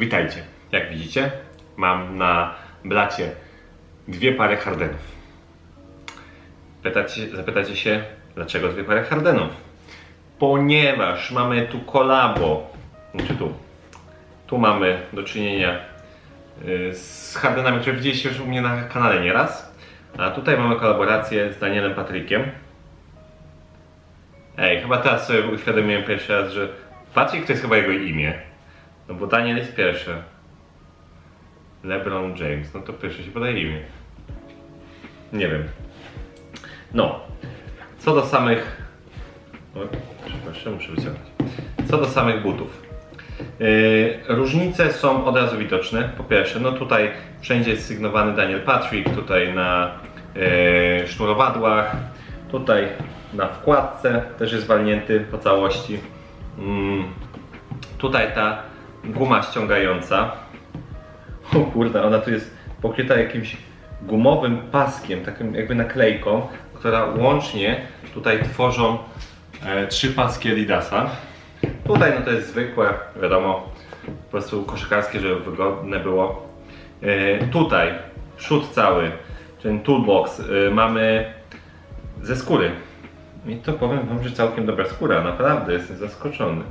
Witajcie. Jak widzicie, mam na blacie dwie pary hardenów. Pytacie, zapytacie się, dlaczego dwie pary hardenów? Ponieważ mamy tu kolabo, znaczy tu, tu mamy do czynienia y, z hardenami, które widzieliście już u mnie na kanale nieraz, a tutaj mamy kolaborację z Danielem Patrykiem. Ej, chyba teraz sobie uświadomiłem pierwszy raz, że Patryk to jest chyba jego imię. No bo Daniel jest pierwszy. LeBron James, no to pierwszy się podaje imię. Nie wiem. No. Co do samych. O, przepraszam, muszę wyciągnąć. Co do samych butów. Yy, różnice są od razu widoczne. Po pierwsze, no tutaj wszędzie jest sygnowany Daniel Patrick, tutaj na yy, sznurowadłach, tutaj na wkładce też jest walnięty po całości. Mm, tutaj ta guma ściągająca. O kurde, ona tu jest pokryta jakimś gumowym paskiem, takim jakby naklejką, która łącznie tutaj tworzą e, trzy paski Adidasa. Tutaj no to jest zwykłe, wiadomo, po prostu koszykarskie, żeby wygodne było. E, tutaj przód cały, ten toolbox e, mamy ze skóry. I to powiem wam, że całkiem dobra skóra, naprawdę jestem zaskoczony.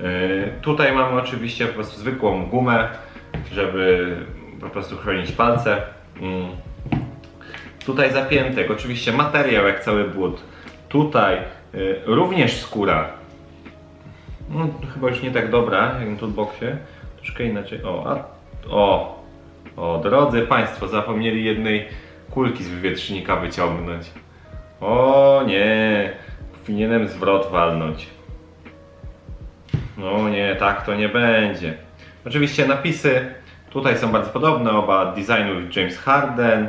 Yy, Tutaj mamy oczywiście po prostu zwykłą gumę, żeby po prostu chronić palce. Mm. Tutaj zapiętek, oczywiście materiał jak cały but. Tutaj yy, również skóra. No, chyba już nie tak dobra jak na toolboxie. Troszkę inaczej. O, a, o, o, drodzy Państwo, zapomnieli jednej kulki z wywietrznika wyciągnąć. O nie, powinienem zwrot walnąć. No nie, tak to nie będzie. Oczywiście napisy tutaj są bardzo podobne, oba designują James Harden.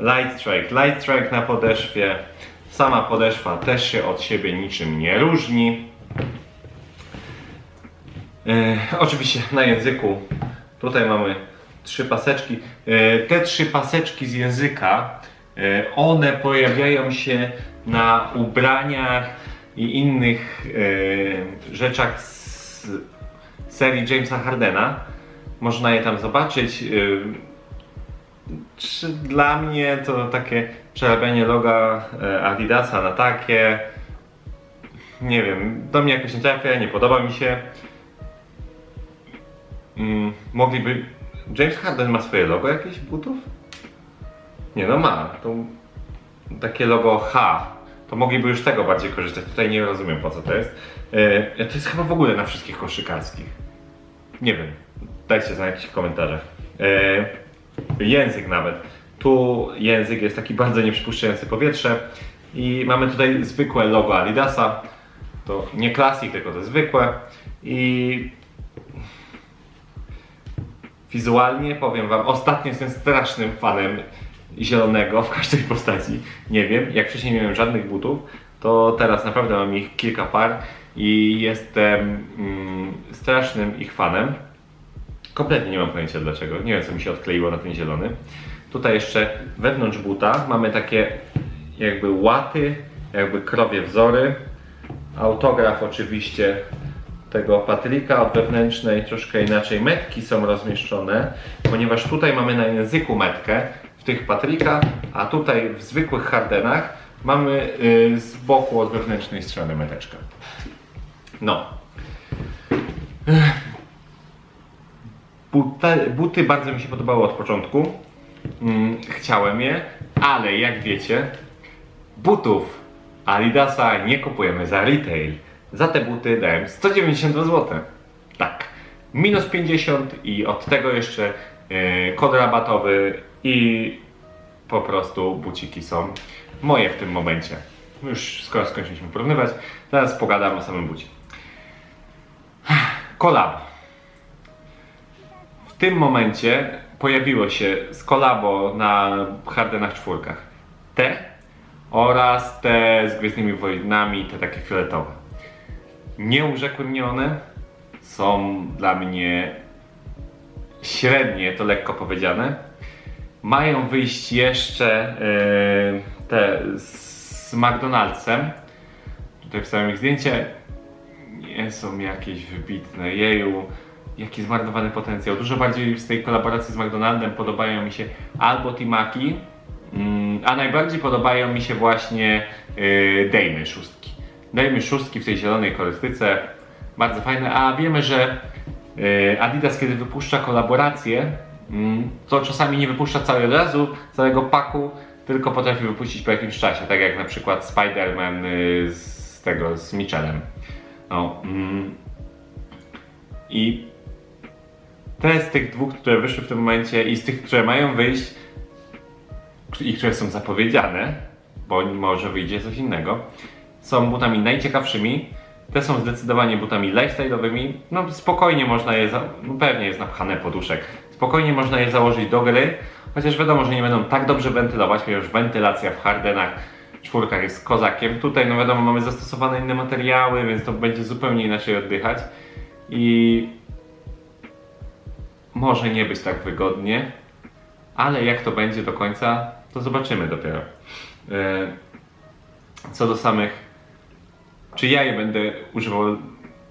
Light Strike, Light Strike na podeszwie. Sama podeszwa też się od siebie niczym nie różni. E, oczywiście na języku tutaj mamy trzy paseczki. E, te trzy paseczki z języka, e, one pojawiają się na ubraniach i innych rzeczach z serii Jamesa Hardena. Można je tam zobaczyć. E, czy dla mnie to takie przerabianie loga e, Adidasa na takie. Nie wiem, do mnie jakoś nie trafia, nie podoba mi się. Mm, mogliby. James Harden ma swoje logo jakieś butów? Nie no ma. To takie logo H. To mogliby już tego bardziej korzystać. Tutaj nie rozumiem po co to jest. E, to jest chyba w ogóle na wszystkich koszykarskich. Nie wiem. Dajcie znać w komentarzach. E, język nawet. Tu język jest taki bardzo nieprzypuszczający powietrze. I mamy tutaj zwykłe logo Adidasa. To nie Classic, tylko to zwykłe. I wizualnie powiem wam, ostatnio jestem strasznym fanem zielonego w każdej postaci. Nie wiem, jak wcześniej nie miałem żadnych butów, to teraz naprawdę mam ich kilka par i jestem mm, strasznym ich fanem. Kompletnie nie mam pojęcia dlaczego. Nie wiem, co mi się odkleiło na ten zielony. Tutaj jeszcze wewnątrz buta mamy takie jakby łaty, jakby krowie wzory. Autograf oczywiście tego Patryka od wewnętrznej, troszkę inaczej metki są rozmieszczone, ponieważ tutaj mamy na języku metkę tych Patryka, a tutaj w zwykłych Hardenach mamy y, z boku od wewnętrznej strony meteczkę. No. Buty, buty bardzo mi się podobały od początku. Mm, chciałem je, ale jak wiecie, butów Adidasa nie kupujemy za retail. Za te buty dałem 192 zł. Tak. Minus 50 i od tego jeszcze yy, kod rabatowy i po prostu buciki są moje w tym momencie. Już skoro skończyliśmy porównywać, teraz pogadam o samym bucie. Kolabo. W tym momencie pojawiło się z kolabo na Hardenach czwórkach. Te oraz te z Gwiezdnymi Wojnami, te takie fioletowe. Nie urzekły mnie one. Są dla mnie średnie, to lekko powiedziane. Mają wyjść jeszcze yy, te z McDonald'sem. Tutaj wstałem ich zdjęcie. Nie są jakieś wybitne. Jeju. jaki zmarnowany potencjał. Dużo bardziej z tej kolaboracji z McDonaldem podobają mi się albo Timaki, mm, a najbardziej podobają mi się właśnie yy, Dejmy szóstki. Dejmy szóstki w tej zielonej kolorystyce, bardzo fajne, a wiemy, że yy, Adidas kiedy wypuszcza kolaboracje, mm, to czasami nie wypuszcza całego razu, całego paku, tylko potrafi wypuścić po jakimś czasie, tak jak na przykład Spider-Man yy, z tego, z Michelem. No, mm, I te z tych dwóch, które wyszły w tym momencie i z tych, które mają wyjść i które są zapowiedziane, bo może wyjdzie coś innego, są butami najciekawszymi. Te są zdecydowanie butami lifestyle'owymi. No spokojnie można je, za... no, pewnie jest napchane poduszek. Spokojnie można je założyć do gry, chociaż wiadomo, że nie będą tak dobrze wentylować, ponieważ wentylacja w Hardenach czwórkach jest kozakiem. Tutaj no wiadomo, mamy zastosowane inne materiały, więc to będzie zupełnie inaczej oddychać. I może nie być tak wygodnie, ale jak to będzie do końca, to zobaczymy dopiero. E, Co do samych, czy ja je będę używał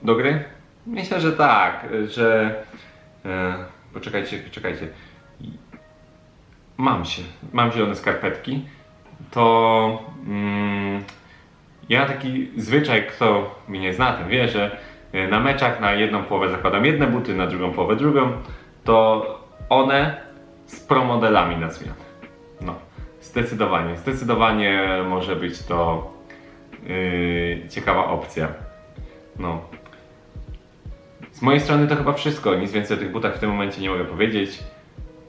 do gry? Myślę, że tak, że e, poczekajcie, poczekajcie. Mam się, mam zielone skarpetki, to mm, ja taki zwyczaj, kto mnie nie zna, ten wie, że e, na meczach na jedną połowę zakładam jedne buty, na drugą połowę drugą, to one z promodelami na zmianę. No, zdecydowanie, zdecydowanie może być to yy, ciekawa opcja. No. Z mojej strony to chyba wszystko, nic więcej o tych butach w tym momencie nie mogę powiedzieć.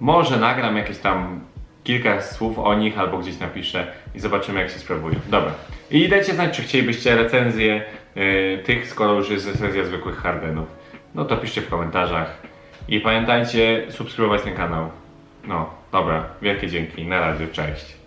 Może nagram jakieś tam kilka słów o nich albo gdzieś napiszę i zobaczymy jak się sprawują. Dobra. I dajcie znać, czy chcielibyście recenzję yy, tych, skoro już jest recenzja zwykłych Hardenów. No to piszcie w komentarzach. I pamiętajcie subskrybować ten kanał. No, dobra, wielkie dzięki. Na razie, cześć.